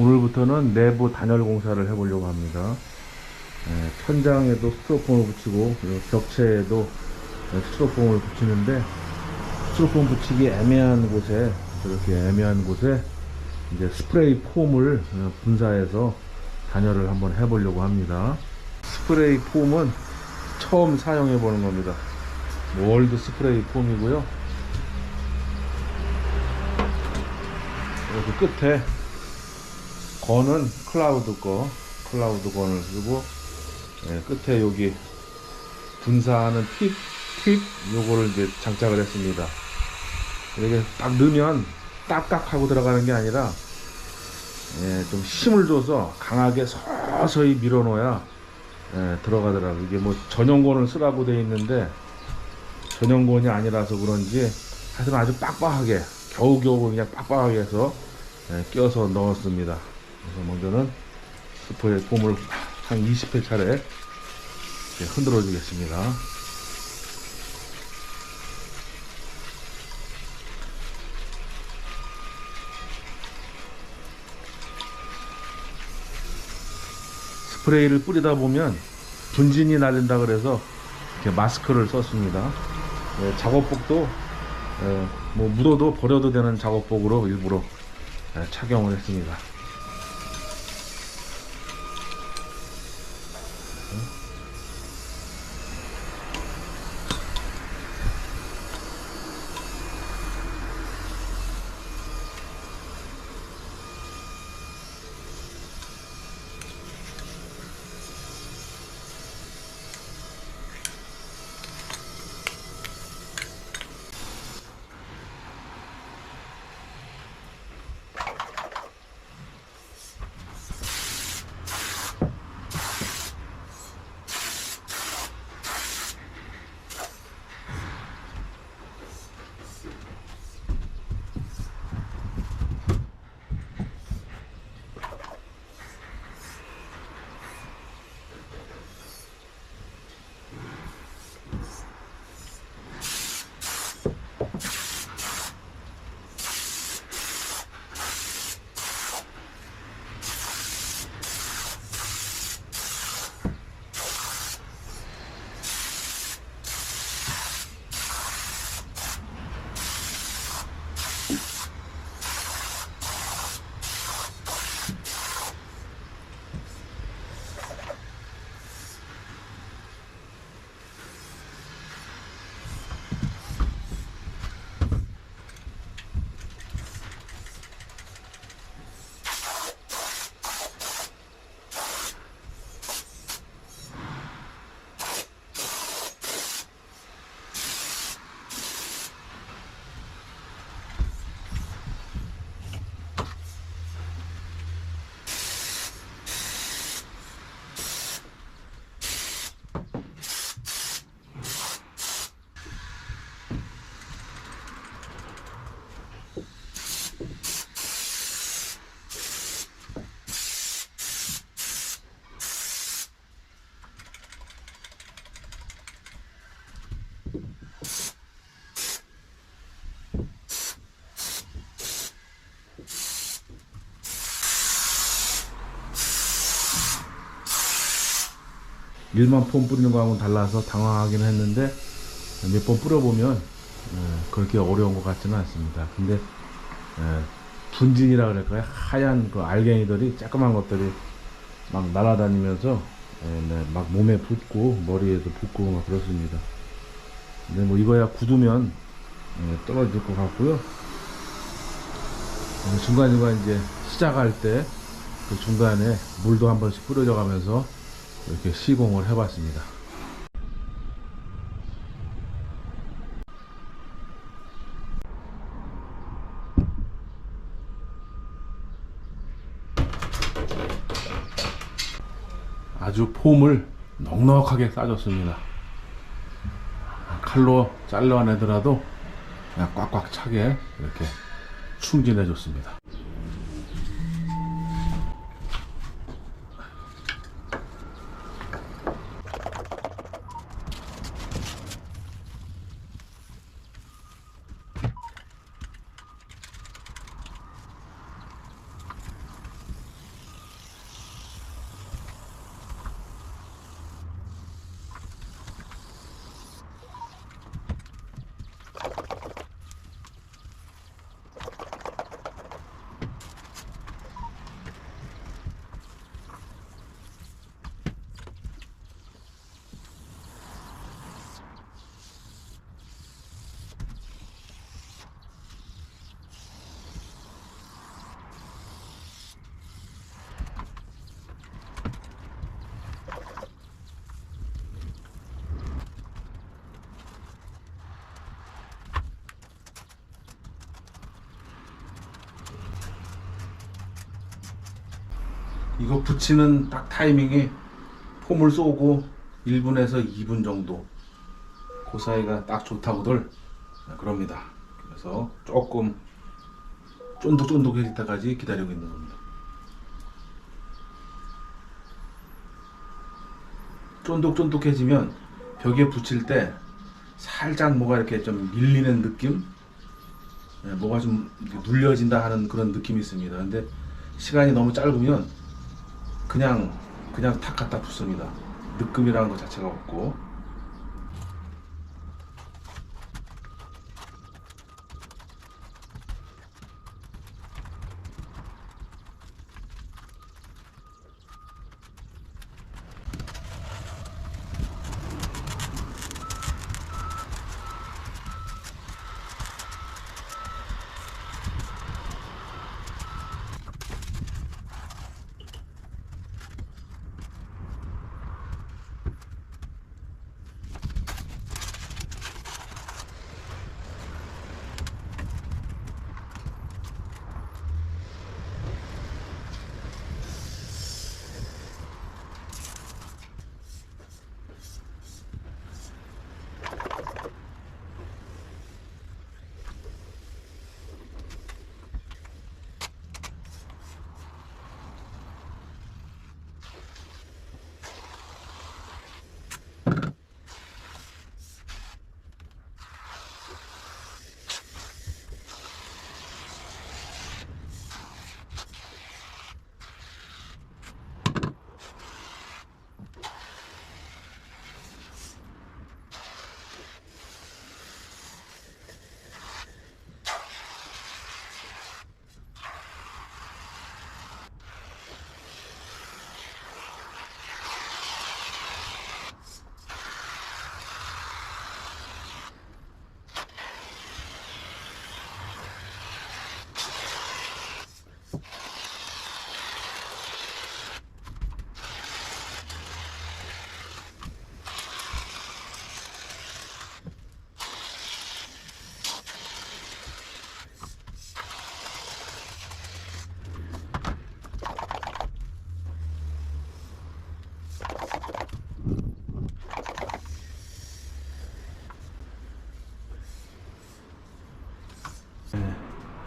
오늘부터는 내부 단열 공사를 해보려고 합니다. 예, 천장에도 스티로폼을 붙이고 벽체에도 예, 스티로폼을 붙이는데 스티로폼 붙이기 애매한 곳에 저렇게 애매한 곳에 이제 스프레이 폼을 어, 분사해서 단열을 한번 해보려고 합니다. 스프레이 폼은 처음 사용해 보는 겁니다. 월드 스프레이 폼이고요. 이렇게 끝에 건은 클라우드 거, 클라우드 건을 쓰고 예, 끝에 여기 분사하는 팁, 팁 요거를 이제 장착을 했습니다. 이렇게 딱 넣으면 딱딱 하고 들어가는 게 아니라 예, 좀 힘을 줘서 강하게 서서히 밀어 놓아야 예, 들어가더라고요. 이게 뭐 전용건을 쓰라고 돼 있는데 전용건이 아니라서 그런지 하여튼 아주 빡빡하게 겨우겨우 그냥 빡빡하게 해서 예, 껴서 넣었습니다. 그래서 먼저는 스프레이 폼을 한 20회 차례 흔들어 주겠습니다. 스프레이를 뿌리다 보면 분진이 날린다 그래서 이렇게 마스크를 썼습니다. 예, 작업복도 예, 뭐 묻어도 버려도 되는 작업복으로 일부러 예, 착용을 했습니다. 일반 폼 뿌리는 거하고는 달라서 당황하긴 했는데 몇 번 뿌려보면 예, 그렇게 어려운 것 같지는 않습니다. 근데 예, 분진이라 그럴까요? 하얀 그 알갱이들이 조그만 것들이 막 날아다니면서 예, 네, 막 몸에 붙고 머리에도 붙고 막 그렇습니다. 근데 뭐 이거야 굳으면 예, 떨어질 것 같고요. 어, 중간중간 이제 시작할 때 그 중간에 물도 한 번씩 뿌려져 가면서 이렇게 시공을 해봤습니다. 아주 폼을 넉넉하게 싸줬습니다. 칼로 잘라내더라도 꽉꽉 차게 이렇게 충진해 줬습니다. 이거 붙이는 딱 타이밍이 폼을 쏘고 1분에서 2분 정도 그 사이가 딱 좋다고들 그럽니다. 그래서 조금 쫀득쫀득해질 때까지 기다리고 있는 겁니다. 쫀득쫀득해지면 벽에 붙일 때 살짝 뭐가 이렇게 좀 밀리는 느낌? 예, 뭐가 좀 눌려진다 하는 그런 느낌이 있습니다. 근데 시간이 너무 짧으면 그냥 그냥 탁 갖다 붙습니다. 느낌이라는 것 자체가 없고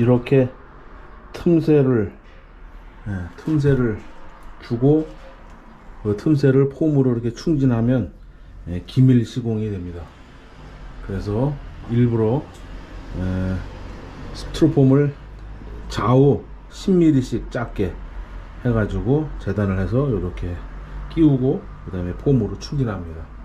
이렇게 틈새를 예, 틈새를 주고 그 틈새를 폼으로 이렇게 충진하면 예, 기밀 시공이 됩니다. 그래서 일부러 예, 스트로폼을 좌우 10mm씩 작게 해가지고 재단을 해서 이렇게 끼우고 그 다음에 폼으로 충진합니다.